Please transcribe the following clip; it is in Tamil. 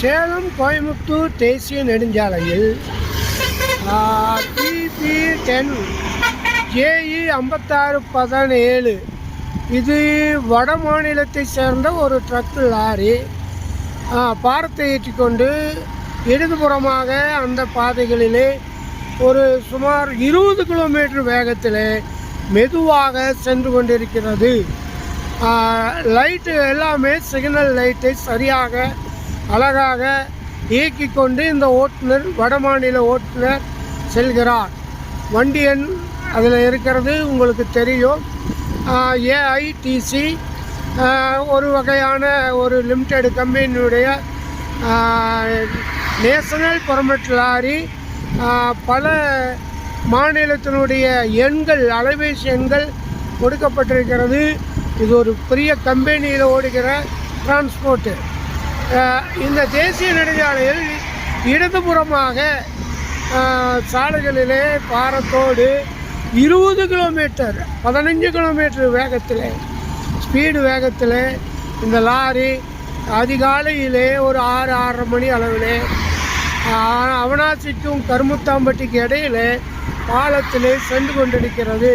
சேலம் கோயம்புத்தூர் தேசிய நெடுஞ்சாலையில் பிபி டென் ஜேஇ ஐம்பத்தாறு பதினேழு. இது வட மாநிலத்தை சேர்ந்த ஒரு ட்ரக் லாரி. பாரத்தை ஏற்றிக்கொண்டு இடதுபுறமாக அந்த பாதைகளிலே ஒரு சுமார் இருபது கிலோமீட்டர் வேகத்தில் மெதுவாக சென்று கொண்டிருக்கிறது. லைட்டு எல்லாமே சிக்னல் லைட்டை சரியாக அழகாக இயக்கி கொண்டு இந்த ஓட்டுநர் வடமாநில ஓட்டுநர் செல்கிறார். வண்டி எண் அதில் இருக்கிறது உங்களுக்கு தெரியும். ஏஐடிசி ஒரு வகையான ஒரு லிமிடெட் கம்பெனியுடைய நேஷனல் பர்மிட் லாரி பல மாநிலத்தினுடைய எண்கள் அலைபேசி எண்கள் கொடுக்கப்பட்டிருக்கிறது. இது ஒரு பெரிய கம்பெனியில் ஓடுகிற டிரான்ஸ்போர்ட்டு இந்த தேசிய நெடுஞ்சாலையில் இடதுபுறமாக சாலைகளிலே பாரத்தோடு இருபது கிலோமீட்டர் பதினஞ்சு கிலோமீட்டர் வேகத்தில் ஸ்பீடு வேகத்தில் இந்த லாரி அதிகாலையிலே ஒரு ஆறு ஆறரை மணி அளவிலே அவனாசிக்கும் கருமுத்தாம்பட்டிக்கு இடையிலே பாலத்திலே சென்று கொண்டிருக்கிறது.